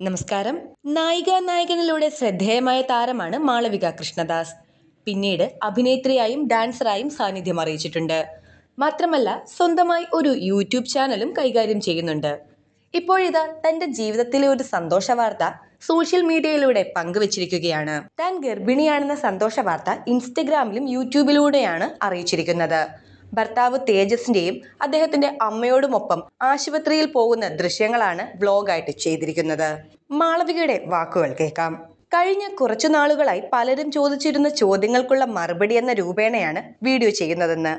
നമസ്കാരം. നായിക നായകനിലൂടെ ശ്രദ്ധേയമായ താരമാണ് മാളവിക കൃഷ്ണദാസ്. പിന്നീട് അഭിനേത്രിയായും ഡാൻസറായും സാന്നിധ്യം അറിയിച്ചിട്ടുണ്ട്. മാത്രമല്ല സ്വന്തമായി ഒരു യൂട്യൂബ് ചാനലും കൈകാര്യം ചെയ്യുന്നുണ്ട്. ഇപ്പോഴിതാ തന്റെ ജീവിതത്തിലെ ഒരു സന്തോഷ വാർത്ത സോഷ്യൽ മീഡിയയിലൂടെ പങ്കുവച്ചിരിക്കുകയാണ്. താൻ ഗർഭിണിയാണെന്ന സന്തോഷ വാർത്ത ഇൻസ്റ്റഗ്രാമിലും യൂട്യൂബിലൂടെയാണ് അറിയിച്ചിരിക്കുന്നത്. ഭർത്താവ് തേജസിന്റെയും അദ്ദേഹത്തിന്റെ അമ്മയോടുമൊപ്പം ആശുപത്രിയിൽ പോകുന്ന ദൃശ്യങ്ങളാണ് വ്ലോഗായിട്ട് ചെയ്തിരിക്കുന്നത്. മാളവികയുടെ വാക്കുകൾ കേൾക്കാം. കഴിഞ്ഞ കുറച്ചു നാളുകളായി പലരും ചോദിച്ചിരുന്ന ചോദ്യങ്ങൾക്കുള്ള മറുപടി എന്ന രൂപേണയാണ് വീഡിയോ ചെയ്യുന്നതെന്ന്.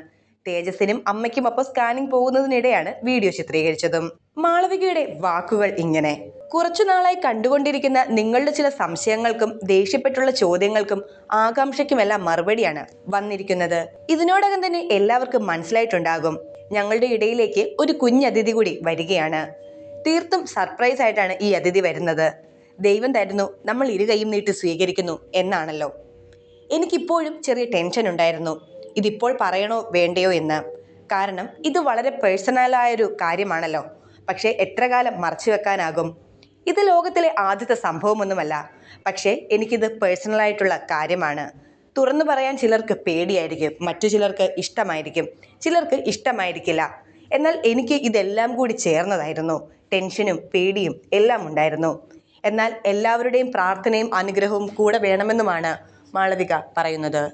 തേജസിനും അമ്മയ്ക്കുമൊപ്പം സ്കാനിംഗ് പോകുന്നതിനിടെയാണ് വീഡിയോ ചിത്രീകരിച്ചതും. മാളവികയുടെ വാക്കുകൾ ഇങ്ങനെ. കുറച്ചു നാളായി കണ്ടുകൊണ്ടിരിക്കുന്ന നിങ്ങളുടെ ചില സംശയങ്ങൾക്കും ദേഷ്യപ്പെട്ടുള്ള ചോദ്യങ്ങൾക്കും ആകാംക്ഷയ്ക്കുമെല്ലാം മറുപടിയാണ് വന്നിരിക്കുന്നത്. ഇതിനോടകം തന്നെ എല്ലാവർക്കും മനസ്സിലായിട്ടുണ്ടാകും. ഞങ്ങളുടെ ഇടയിലേക്ക് ഒരു കുഞ്ഞതിഥി കൂടി വരികയാണ്. തീർത്തും സർപ്രൈസ് ആയിട്ടാണ് ഈ അതിഥി വരുന്നത്. ദൈവം തരുന്നു നമ്മൾ ഇരു കൈയും നീട്ടി സ്വീകരിക്കുന്നു എന്നാണല്ലോ. എനിക്കിപ്പോഴും ചെറിയ ടെൻഷൻ ഉണ്ടായിരുന്നു. ഇതിപ്പോൾ പറയണോ വേണ്ടയോ എന്ന്. കാരണം ഇത് വളരെ പേഴ്സണലായൊരു കാര്യമാണല്ലോ. പക്ഷേ എത്ര കാലം മറച്ചു വെക്കാനാകും? ഇത് ലോകത്തിലെ ആദ്യത്തെ സംഭവമൊന്നുമല്ല. പക്ഷേ എനിക്കിത് പേഴ്സണലായിട്ടുള്ള കാര്യമാണ്. തുറന്നു പറയാൻ ചിലർക്ക് പേടിയായിരിക്കും. മറ്റു ചിലർക്ക് ഇഷ്ടമായിരിക്കും. ചിലർക്ക് ഇഷ്ടമായിരിക്കില്ല. എന്നാൽ എനിക്ക് ഇതെല്ലാം കൂടി ചേർന്നതായിരുന്നു. ടെൻഷനും പേടിയും എല്ലാം ഉണ്ടായിരുന്നു. എന്നാൽ എല്ലാവരുടെയും പ്രാർത്ഥനയും അനുഗ്രഹവും കൂടെ വേണമെന്നുമാണ് മാളവിക പറയുന്നത്.